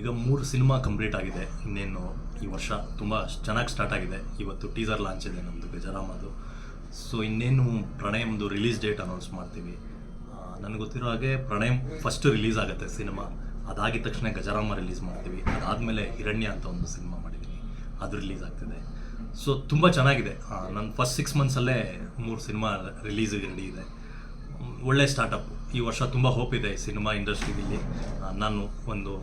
ಈಗ ಮೂರು cinema complete ಆಗಿದೆ. ಇನ್ನೇನು ಈ ವರ್ಷ ತುಂಬ ಚೆನ್ನಾಗಿ ಸ್ಟಾರ್ಟ್ ಆಗಿದೆ. ಇವತ್ತು ಟೀಸರ್ ಲಾಂಚ್ ಇದೆ ನಮ್ಮದು ಗಜರಾಮದು ಸೊ ಇನ್ನೇನು ಪ್ರಣಯಮ್ದು ರಿಲೀಸ್ ಡೇಟ್ ಅನೌನ್ಸ್ ಮಾಡ್ತೀವಿ. ನನಗೆ ಗೊತ್ತಿರೋ ಹಾಗೆ ಪ್ರಣಯಮ್ ಫಸ್ಟ್ ರಿಲೀಸ್ ಆಗುತ್ತೆ ಸಿನಿಮಾ. ಅದಾಗಿದ ತಕ್ಷಣ ಗಜರಾಮ ರಿಲೀಸ್ ಮಾಡ್ತೀವಿ. ಅದಾದಮೇಲೆ ಹಿರಣ್ಯ ಅಂತ ಒಂದು ಸಿನಿಮಾ ಮಾಡಿದ್ದೀನಿ ಅದು ರಿಲೀಸ್ ಆಗ್ತಿದೆ. ಸೊ ತುಂಬ ಚೆನ್ನಾಗಿದೆ. ನನ್ನ ಫಸ್ಟ್ ಸಿಕ್ಸ್ ಮಂತ್ಸಲ್ಲೇ ಮೂರು ಸಿನಿಮಾ ರಿಲೀಸಿಗೆ ರೆಡಿ ಇದೆ. ಒಳ್ಳೆ ಸ್ಟಾರ್ಟಪ್ ಈ ವರ್ಷ ತುಂಬ ಹೋಪ್ ಇದೆ ಸಿನಿಮಾ ಇಂಡಸ್ಟ್ರಿಯಲ್ಲಿ ನಾನು ಒಂದು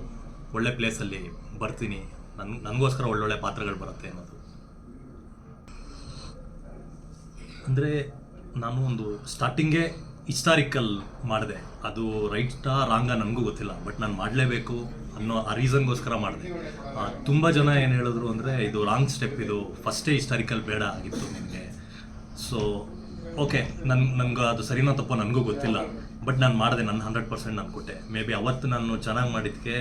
ಒಳ್ಳೆ ಪ್ಲೇಸಲ್ಲಿ ಬರ್ತೀನಿ. ನನ್, ನನಗೋಸ್ಕರ ಒಳ್ಳೊಳ್ಳೆ ಪಾತ್ರಗಳು ಬರುತ್ತೆ ಅನ್ನೋದು. ಅಂದರೆ ನಾನು ಒಂದು ಸ್ಟಾರ್ಟಿಂಗೇ ಹಿಸ್ಟಾರಿಕಲ್ ಮಾಡಿದೆ. ಅದು ರೈಟಾ ರಾಂಗ ನನಗೂ ಗೊತ್ತಿಲ್ಲ. ಬಟ್ ನಾನು ಮಾಡಲೇಬೇಕು ಅನ್ನೋ ಆ ರೀಸನ್ಗೋಸ್ಕರ ಮಾಡಿದೆ. ತುಂಬ ಜನ ಏನು ಹೇಳಿದ್ರು ಅಂದರೆ ಇದು ರಾಂಗ್ ಸ್ಟೆಪ್ ಇದು ಫಸ್ಟೇ ಹಿಸ್ಟಾರಿಕಲ್ ಬೇಡ ಆಗಿತ್ತು ನಿಮಗೆ. ಸೊ ಓಕೆ ನನ್ನ ನನಗೆ ಅದು ಸರಿನೋ ತಪ್ಪೋ ನನಗೂ ಗೊತ್ತಿಲ್ಲ. ಬಟ್ ನಾನು ಮಾಡಿದೆ ನನ್ನ ಹಂಡ್ರೆಡ್ ಪರ್ಸೆಂಟ್ ನಾನು ಕೊಟ್ಟೆ. ಮೇ ಬಿ ಅವತ್ತು ನಾನು ಚೆನ್ನಾಗಿ ಮಾಡಿದ್ದಕ್ಕೆ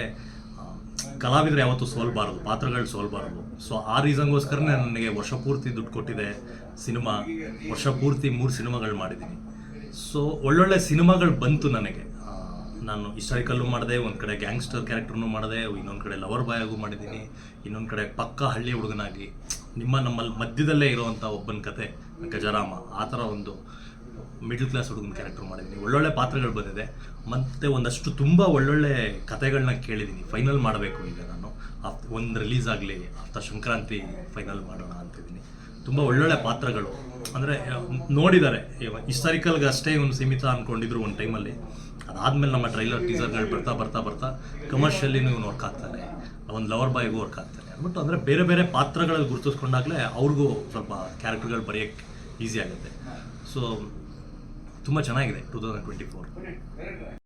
ಕಲಾವಿದರು ಯಾವತ್ತೂ ಸೋಲ್ಬಾರದು, ಪಾತ್ರಗಳು ಸೋಲ್ಬಾರದು. ಸೊ ಆ ರೀಸನ್ಗೋಸ್ಕರನೇ ನನಗೆ ವರ್ಷ ಪೂರ್ತಿ ದುಡ್ಡು ಕೊಟ್ಟಿದೆ ಸಿನಿಮಾ. ವರ್ಷ ಪೂರ್ತಿ ಮೂರು ಸಿನಿಮಾಗಳು ಮಾಡಿದ್ದೀನಿ. ಸೊ ಒಳ್ಳೊಳ್ಳೆ ಸಿನಿಮಾಗಳು ಬಂತು ನನಗೆ. ನಾನು ಹಿಸ್ಟಾರಿಕಲ್ಲು ಮಾಡಿದೆ, ಒಂದು ಕಡೆ ಗ್ಯಾಂಗ್ಸ್ಟರ್ ಕ್ಯಾರೆಕ್ಟರ್ನು ಮಾಡಿದೆ, ಇನ್ನೊಂದು ಕಡೆ ಲವರ್ ಬಾಯ್ ಆಗೂ ಮಾಡಿದ್ದೀನಿ. ಇನ್ನೊಂದು ಕಡೆ ಪಕ್ಕ ಹಳ್ಳಿ ಹುಡುಗನಾಗಿ. ನಿಮ್ಮ ನಮ್ಮಲ್ಲಿ ಮಧ್ಯದಲ್ಲೇ ಇರುವಂಥ ಒಬ್ಬನ ಕತೆ ಗಜರಾಮ ಆ ಥರ ಒಂದು ಮಿಡ್ಲ್ ಕ್ಲಾಸ್ ಹುಡುಗನ ಕ್ಯಾರೆಕ್ಟರ್ ಮಾಡಿದ್ದೀನಿ ಒಳ್ಳೊಳ್ಳೆ ಪಾತ್ರಗಳು ಬಂದಿದೆ. ಮತ್ತು ಒಂದಷ್ಟು ತುಂಬ ಒಳ್ಳೊಳ್ಳೆ ಕತೆಗಳನ್ನ ಕೇಳಿದ್ದೀನಿ ಫೈನಲ್ ಮಾಡಬೇಕು ಈಗ ನಾನು. ಒಂದು ರಿಲೀಸ್ ಆಗಲಿ ಆಫ್ಟರ್ ಸಂಕ್ರಾಂತಿ ಫೈನಲ್ ಮಾಡೋಣ ಅಂತಿದ್ದೀನಿ ತುಂಬ ಒಳ್ಳೊಳ್ಳೆ ಪಾತ್ರಗಳು. ಅಂದರೆ ನೋಡಿದ್ದಾರೆ ಹಿಸ್ಟಾರಿಕಲ್ಗೆ ಅಷ್ಟೇ ಒಂದು ಸೀಮಿತ ಅಂದ್ಕೊಂಡಿದ್ರು ಒಂದು ಟೈಮಲ್ಲಿ ಅದಾದಮೇಲೆ ನಮ್ಮ ಟ್ರೈಲರ್ ಟೀಸರ್ಗಳು ಬರ್ತಾ ಬರ್ತಾ ಬರ್ತಾ ಕಮರ್ಷಿಯಲ್ಲಿನೂ ಇವ್ನು ವರ್ಕ್ ಆಗ್ತಾನೆ. ಒಂದು ಲವರ್ ಬಾಯ್ಗೂ ವರ್ಕ್ ಆಗ್ತಾನೆ. ಅಂದ್ಬಿಟ್ಟು ಅಂದರೆ ಬೇರೆ ಬೇರೆ ಪಾತ್ರಗಳಲ್ಲಿ ಗುರುತಿಸ್ಕೊಂಡಾಗಲೇ ಅವ್ರಿಗೂ ಸ್ವಲ್ಪ ಕ್ಯಾರೆಕ್ಟರ್ಗಳು ಬರೆಯೋಕ್ಕೆ ಈಸಿ ಆಗುತ್ತೆ. ಸೊ ತುಂಬ ಚೆನ್ನಾಗಿದೆ ಟೂ ತೌಸಂಡ್ ಟ್ವೆಂಟಿ ಫೋರ್